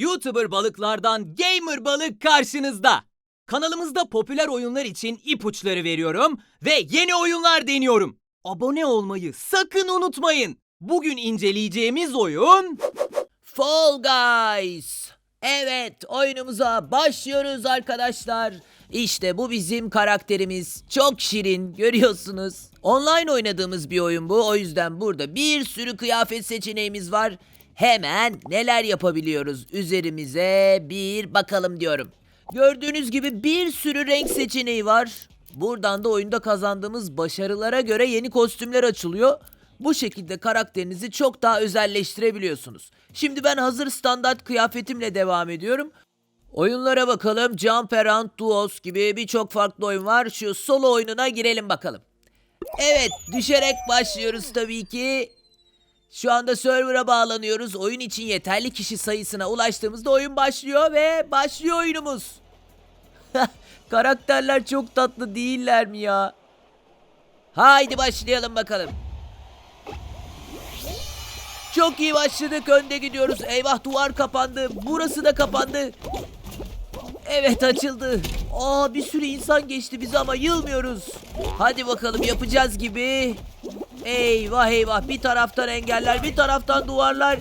YouTuber balıklardan Gamer Balık karşınızda. Kanalımızda popüler oyunlar için ipuçları veriyorum ve yeni oyunlar deniyorum. Abone olmayı sakın unutmayın. Bugün inceleyeceğimiz oyun Fall Guys. Evet, oyunumuza başlıyoruz arkadaşlar. İşte bu bizim karakterimiz. Çok şirin, görüyorsunuz. Online oynadığımız bir oyun bu. O yüzden burada bir sürü kıyafet seçeneğimiz var. Hemen neler yapabiliyoruz üzerimize bir bakalım diyorum. Gördüğünüz gibi bir sürü renk seçeneği var. Buradan da oyunda kazandığımız başarılara göre yeni kostümler açılıyor. Bu şekilde karakterinizi çok daha özelleştirebiliyorsunuz. Şimdi ben hazır standart kıyafetimle devam ediyorum. Oyunlara bakalım. Jump Around Duos gibi birçok farklı oyun var. Şu solo oyununa girelim bakalım. Evet, düşerek başlıyoruz tabii ki. Şu anda server'a bağlanıyoruz. Oyun için yeterli kişi sayısına ulaştığımızda oyun başlıyor ve başlıyor oyunumuz. Karakterler çok tatlı değiller mi ya? Haydi başlayalım bakalım. Çok iyi başladık. Önde gidiyoruz. Eyvah duvar kapandı. Burası da kapandı. Evet açıldı. Aa bir sürü insan geçti bizi ama yılmıyoruz. Hadi bakalım yapacağız gibi. Eyvah eyvah bir taraftan engeller bir taraftan duvarlar.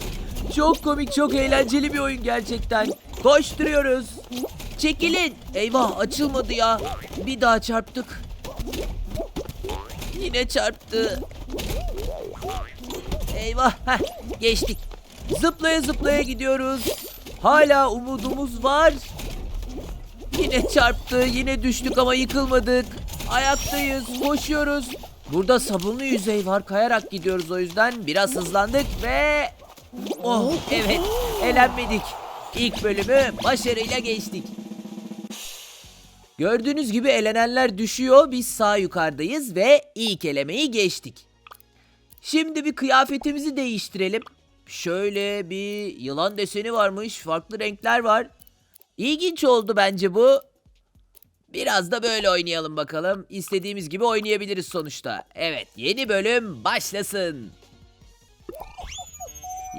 Çok komik çok eğlenceli bir oyun gerçekten. Koşturuyoruz. Çekilin. Eyvah açılmadı ya. Bir daha çarptık. Yine çarptı. Eyvah. Heh, geçtik. Zıplaya zıplaya gidiyoruz. Hala umudumuz var. Yine çarptı. Yine düştük ama yıkılmadık. Ayaktayız. Koşuyoruz. Burada sabunlu yüzey var. Kayarak gidiyoruz o yüzden. Biraz hızlandık ve... Oh evet. Elenmedik. İlk bölümü başarıyla geçtik. Gördüğünüz gibi elenenler düşüyor. Biz sağ yukarıdayız ve ilk elemeyi geçtik. Şimdi bir kıyafetimizi değiştirelim. Şöyle bir yılan deseni varmış. Farklı renkler var. İlginç oldu bence bu. Biraz da böyle oynayalım bakalım. İstediğimiz gibi oynayabiliriz sonuçta. Evet yeni bölüm başlasın.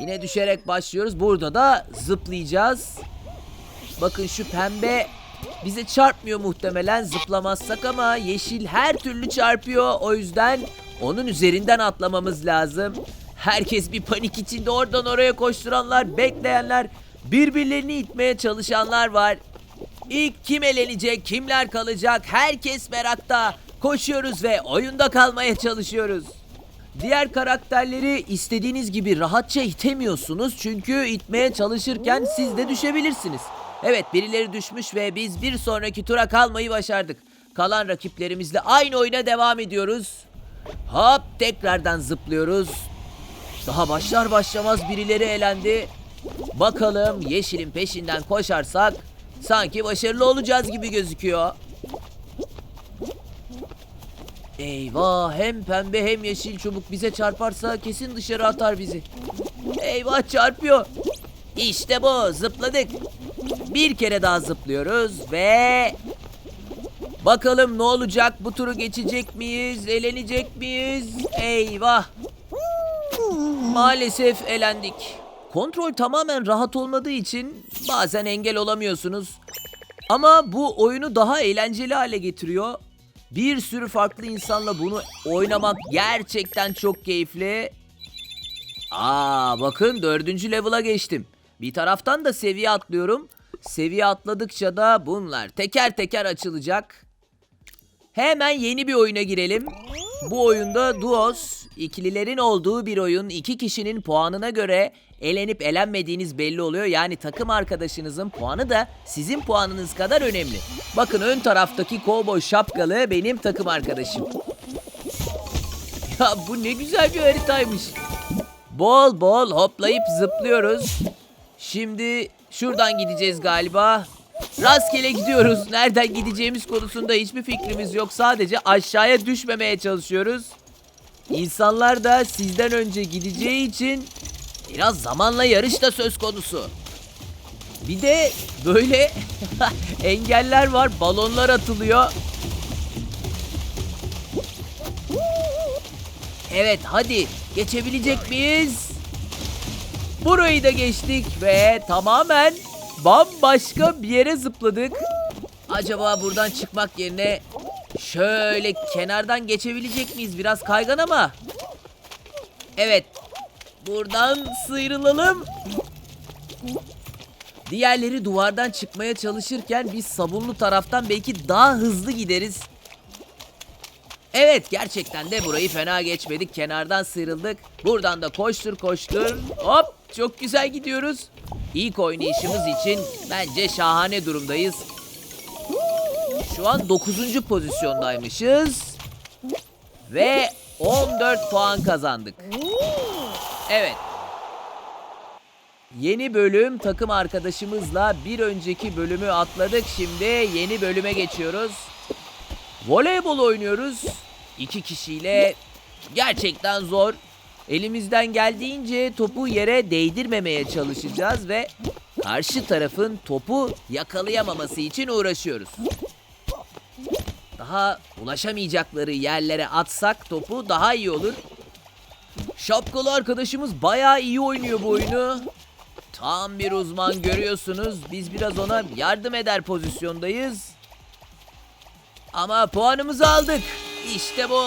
Yine düşerek başlıyoruz. Burada da zıplayacağız. Bakın şu pembe bize çarpmıyor muhtemelen zıplamazsak ama yeşil her türlü çarpıyor. O yüzden onun üzerinden atlamamız lazım. Herkes bir panik içinde oradan oraya koşturanlar, bekleyenler, birbirlerini itmeye çalışanlar var. İlk kim elenecek, kimler kalacak herkes merakta. Koşuyoruz ve oyunda kalmaya çalışıyoruz. Diğer karakterleri istediğiniz gibi rahatça itemiyorsunuz çünkü itmeye çalışırken siz de düşebilirsiniz. Evet birileri düşmüş ve biz bir sonraki tura kalmayı başardık. Kalan rakiplerimizle aynı oyuna devam ediyoruz. Hop tekrardan zıplıyoruz. Daha başlar başlamaz birileri elendi. Bakalım yeşilin peşinden koşarsak sanki başarılı olacağız gibi gözüküyor. Eyvah hem pembe hem yeşil çubuk bize çarparsa kesin dışarı atar bizi. Eyvah çarpıyor. İşte bu zıpladık. Bir kere daha zıplıyoruz ve bakalım ne olacak bu turu geçecek miyiz elenecek miyiz eyvah maalesef elendik. Kontrol tamamen rahat olmadığı için bazen engel olamıyorsunuz. Ama bu oyunu daha eğlenceli hale getiriyor. Bir sürü farklı insanla bunu oynamak gerçekten çok keyifli. Aa bakın dördüncü level'a geçtim. Bir taraftan da seviye atlıyorum. Seviye atladıkça da bunlar teker teker açılacak. Hemen yeni bir oyuna girelim. Bu oyunda Duos, ikililerin olduğu bir oyun. iki kişinin puanına göre elenip elenmediğiniz belli oluyor. Yani takım arkadaşınızın puanı da sizin puanınız kadar önemli. Bakın ön taraftaki kovboy şapkalı benim takım arkadaşım. Ya bu ne güzel bir haritaymış. Bol bol hoplayıp zıplıyoruz. Şimdi şuradan gideceğiz galiba. Rastgele gidiyoruz. Nereden gideceğimiz konusunda hiçbir fikrimiz yok. Sadece aşağıya düşmemeye çalışıyoruz. İnsanlar da sizden önce gideceği için biraz zamanla yarış da söz konusu. Bir de böyle engeller var. Balonlar atılıyor. Evet hadi geçebilecek miyiz? Burayı da geçtik ve tamamen bambaşka bir yere zıpladık. Acaba buradan çıkmak yerine şöyle kenardan geçebilecek miyiz? Biraz kaygan ama. Evet. Buradan sıyrılalım. Diğerleri duvardan çıkmaya çalışırken biz sabunlu taraftan belki daha hızlı gideriz. Evet gerçekten de burayı fena geçmedik. Kenardan sıyrıldık. Buradan da koştur koştur. Hop çok güzel gidiyoruz. İlk oynayışımız için bence şahane durumdayız. Şu an 9. pozisyondaymışız. Ve 14 puan kazandık. Evet. Yeni bölüm takım arkadaşımızla bir önceki bölümü atladık. Şimdi yeni bölüme geçiyoruz. Voleybol oynuyoruz. İki kişiyle gerçekten zor. Elimizden geldiğince topu yere değdirmemeye çalışacağız ve karşı tarafın topu yakalayamaması için uğraşıyoruz. Daha ulaşamayacakları yerlere atsak topu daha iyi olur. Şapkalı arkadaşımız bayağı iyi oynuyor bu oyunu. Tam bir uzman görüyorsunuz. Biz biraz ona yardım eder pozisyondayız. Ama puanımızı aldık. İşte bu.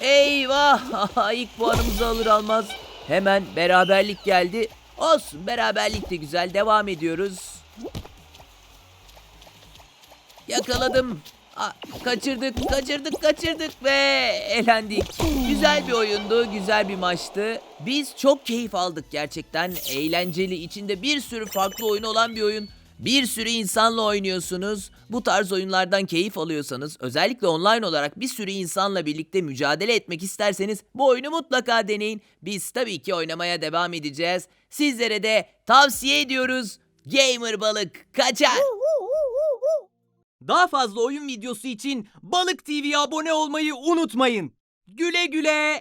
Eyvah! İlk puanımızı alır almaz. Hemen beraberlik geldi. Olsun beraberlik de güzel. Devam ediyoruz. Yakaladım. Kaçırdık, kaçırdık, kaçırdık ve elendik. Güzel bir oyundu, güzel bir maçtı. Biz çok keyif aldık gerçekten. Eğlenceli, içinde bir sürü farklı oyun olan bir oyun. Bir sürü insanla oynuyorsunuz. Bu tarz oyunlardan keyif alıyorsanız, özellikle online olarak bir sürü insanla birlikte mücadele etmek isterseniz bu oyunu mutlaka deneyin. Biz tabii ki oynamaya devam edeceğiz. Sizlere de tavsiye ediyoruz. Gamer balık kaçar. Daha fazla oyun videosu için Balık TV'ye abone olmayı unutmayın. Güle güle.